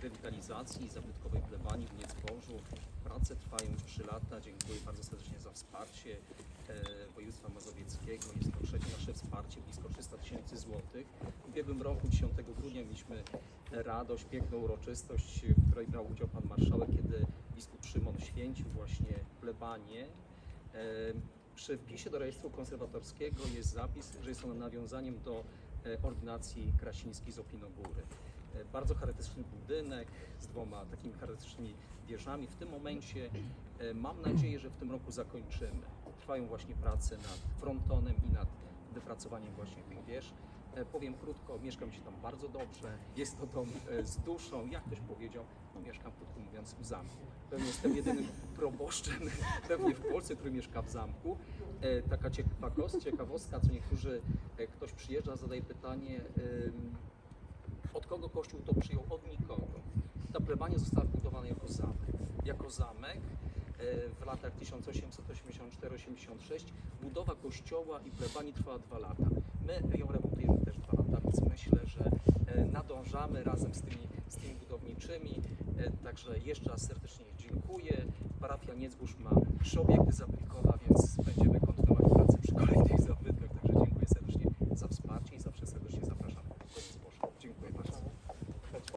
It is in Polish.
rewitalizacji zabytkowej plebanii w Niecporzu. Prace trwają już 3 lata. Dziękuję bardzo serdecznie za wsparcie e, województwa mazowieckiego. Jest to trzecie nasze wsparcie, blisko 300 tysięcy złotych. W ubiegłym roku, 10 grudnia, mieliśmy radość, piękną uroczystość, w której brał udział pan marszałek, kiedy biskup Szymon święcił właśnie plebanię. E, Przy wpisie do rejestru konserwatorskiego jest zapis, że jest ono nawiązaniem do e, ordynacji Krasińskiej z Opinogóry. E, Bardzo charakterystyczny budynek z dwoma takimi charakterystycznymi wieżami. W tym momencie e, mam nadzieję, że w tym roku zakończymy. Trwają właśnie prace nad frontonem i nad wypracowaniem właśnie powierz. E, Powiem krótko, mieszkam się tam bardzo dobrze. Jest to dom z duszą. Jak ktoś powiedział, no mieszkam krótko mówiąc w zamku. Pewnie jestem jedynym proboszczem pewnie w Polsce, który mieszka w zamku. Taka ciekawostka, ciekawostka, co niektórzy, ktoś przyjeżdża, zadaje pytanie, od kogo Kościół to przyjął? Od nikogo. Ta plebania została wbudowana jako zamek. Jako zamek e, w latach 1884-86 budowa kościoła i plebanii trwała dwa lata. My ją remontujemy też dwa lata, więc myślę, że e, nadążamy razem z tymi, z tymi budowniczymi. E, Także jeszcze raz serdecznie dziękuję. Parafia Niedzgórz ma trzy obiekty zabytkowe, więc